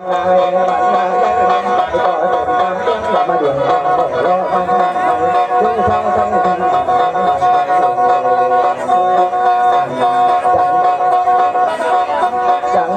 จัง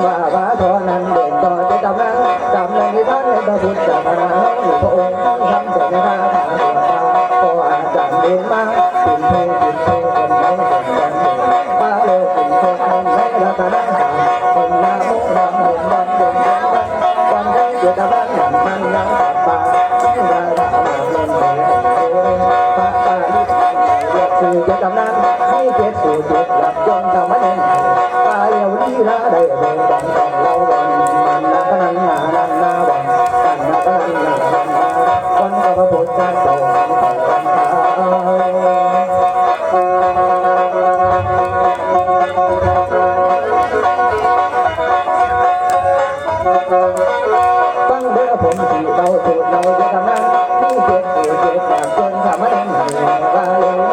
สื่อจะจำนั้นให้เจ็ดสู่จุดหลับจนทำมาเล่นตาเลียวลีลาได้เบ่งบังต้องเราบอนมันนาพนันนานันนาบังกันนาพนันนานันนาคนกับพระพุทธเจ้าของกันทาฟังเด้อผมที่เราถูกเราจะทำนั้นที่เจ็บปวดเจ็บแสบจนทำให้เหนื่อยว่าเร็วนี้ลา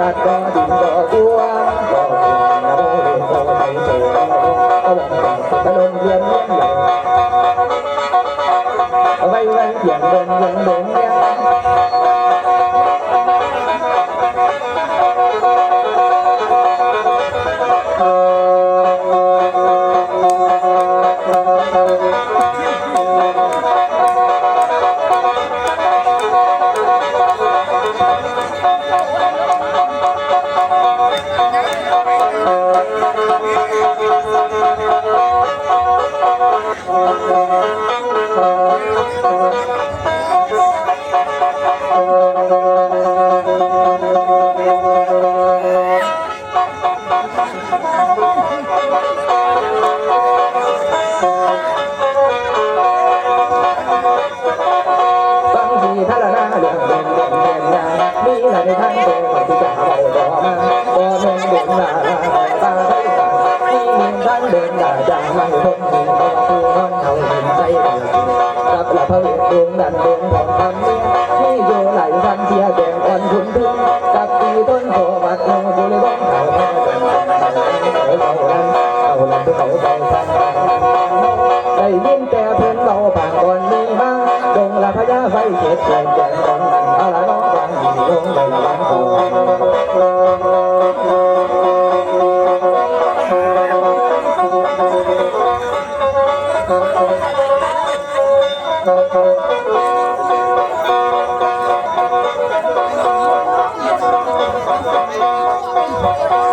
นจากที่การก่อนเดินมาดาวงรันกันที่ได้รันกันมาโมเฮาอยาลันก็คือจากจากจากเอเกิดมาเที่ยวรันกันให้มันเดียวให้มีท่านทำแต่จะเรียนั่งชื่อให้ไหลสุดจะดึงกระดันเดินลงบพั 放几坛那两面，างตัวที่จะเอาต่อมาบ่เม่นเด่นลาลาตาไทยตาที่มีทางเดินด่งไม่พ้นหูเพราะผู้นอนเขาห็นใจเดียวกับละเพระเวทดวงดันเดวงของคำนี้ที่อยู่ไหลทันเทียแดงอ่อนคุณพึ่งกับตีต้นโพบัดโนบุรีบ้องเขาแม่เป็นเขาเขาลันเขาลันเขาเขาทันได้ยินแต่เพื่อนเราปากก่อนนี้มาดงละพญาไฟเจ็ดแจงแจงของมันอาละน้องบางมีลงไปละบางตัว Thank you.